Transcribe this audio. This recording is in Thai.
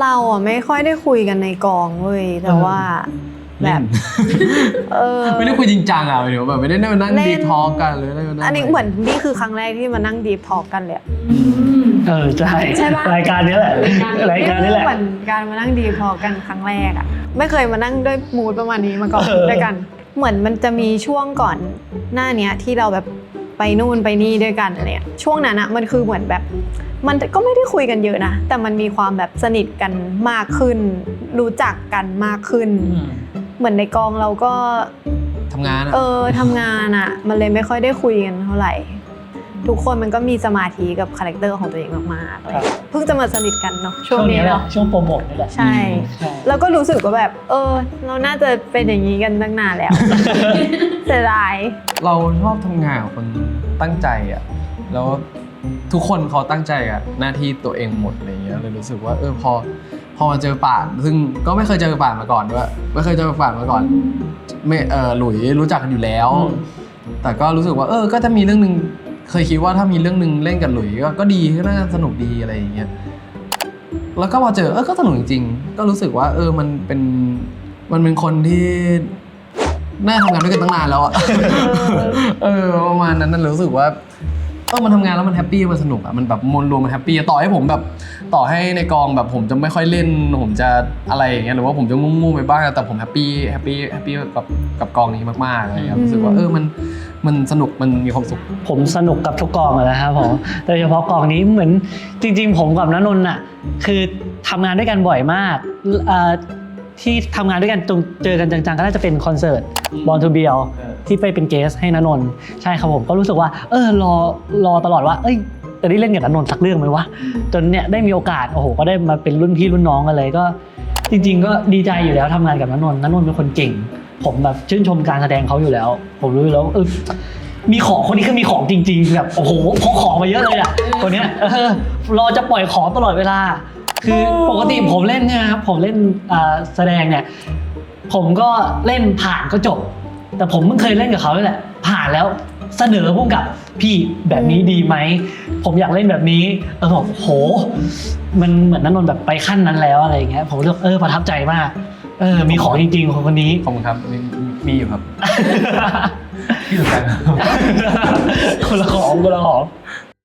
เราอะไม่ค่อยได้คุยกันในกองเว้ยแต่ว่าแบบ เออไม่ได้คุยจริงจังอะหมายถึงว่าแบบไม่ได้มานั่งเล่นดีทอกันเลยได้มานั่งอันนี้เหมือนนี่คือครั้งแรกที่มานั่งดีพอกันเลยอะเออใช่ใช่ปะรายการนี้แหละรายการนี้แหละเหมือนการมานั่งดีพอกันครั้งแรกอะไม่เคยมานั่งด้วยมูดประมาณนี้มาก่อนเออด้วยกัน เหมือนมันจะมีช่วงก่อนหน้าเนี้ยที่เราแบบ ไปนู่นไปนี่ด้วยกันอะไรเนี่ยช่วงนั้นอะมันคือเหมือนแบบมันก็ไม่ได้คุยกันเยอะนะ แต่มันมีความแบบสนิทกันมากขึ้น รู้จักกันมากขึ้นอืมเหมือนในกองเราก็ทำงานอะเออทำงานอะมันเลยไม่ค่อยได้คุยกันเท่าไหร่ ทุกคนมันก็มีสมาธิกับคาแรคเตอร์ของตัวเองมากๆเลยเพิ่งจะมาสนิทกันเนาะช่วงนี้แหละเนาะช่วงโปรโมทนี่แหละใช่ใช่ แล้วก็รู้สึกว่าแบบ เออ เราน่าจะเป็นอย่างนี้กันตั้งนานแล้ว เสียดาย เราชอบทำงานกับคนตั้งใจอะ แล้วทุกคนเขาตั้งใจกับหน้าที่ตัวเองหมดอะไรเงี้ยเลยรู้สึกว่าเออพอพอมาเจอป่านซึ่งก็ไม่เคยเจอป่านมาก่อนด้วยไม่เคยเจอป่านมาก่อนไม่เออหลุยรู้จักกันอยู่แล้วอืมแต่ก็รู้สึกว่า เออ ก็จะมีเรื่องหนึ่งเคยคิดว่าถ้ามีเรื่องหนึ่งเล่นกับหลุยก็ก็ดีก็น่าจะสนุกดีอะไรอย่างเงี้ย แล้วก็พอเจอเออก็สนุกจริงๆ ก็รู้สึกว่า เออมันเป็นมันเป็นคนที่น่าทำงานด้วยกันตั้งนานแล้วอะ เออประมาณนั้นนั่นรู้สึกว่า เออมันทำงานแล้วมันแฮปปี้มันสนุกอะมันแบบมวลรวมมันแฮปปี้อะต่อให้ผมแบบ ต่อให้ในกองแบบผมจะไม่ค่อยเล่น ผมจะอะไรอย่างเงี้ยหรือว่าผมจะงงงๆไปบ้างแต่ผมแฮปปี้แฮปปี้แฮปปี้กับกับกองนี้มากๆอะไรเงี้ยรู้สึกว่าเออมันมันสนุกมันมีความสุข ผมสนุกกับทุกกองอะนะครับผมโดยเฉพาะกองนี้เหมือนจริง ๆ ผมกับณนนท์อะคือทำงานด้วยกันบ่อยมากเอ่อที่ทำงานด้วยกันจงเจอกันจังๆก็น่าจะเป็นคอนเสิร์ตบอลทูเบียล ที่ไปเป็นเกสให้ณนนท์ใช่ครับผมก็รู้สึกว่า เออรอรอตลอดว่า เอ้ยจะได้เล่นกับณนนท์สักเรื่องไหมวะจนเนี่ยได้มีโอกาสโอ้โหก็ได้มาเป็นรุ่นพี่รุ่นน้องกันเลยก็ จริง ๆ ก็ดีใจอยู่แล้วทำงานกับณนนท์นนท์เป็นคนเก่ง ผมแบบชื่นชมการแสดงเขาอยู่แล้ว ผมรู้แล้วเออมีของคนนี้คือมีของจริงๆแบบโอ้โหพกของมาเยอะเลยอะคนเนี้ยรอจะปล่อยของตลอดเวลา คือปกติผมเล่นเนี่ยนะครับผมเล่นแสดงเนี่ย ผมก็เล่นผ่านก็จบ แต่ผมเพิ่งเคยเล่นกับเขานี่แหละ ผ่านแล้วเสนอพุ่งกับพี่แบบนี้ดีไหม ผมอยากเล่นแบบนี้เออบอกโห มันเหมือนนันนนท์แบบไปขั้นนั้นแล้วอะไรอย่างเงี้ยผมรู้สึกเออประทับใจมากเออมีของจริงๆของคนนี้ ขอบคุณครับมีมีอยู่ครับ ที่สำคัญคนละของคนละของ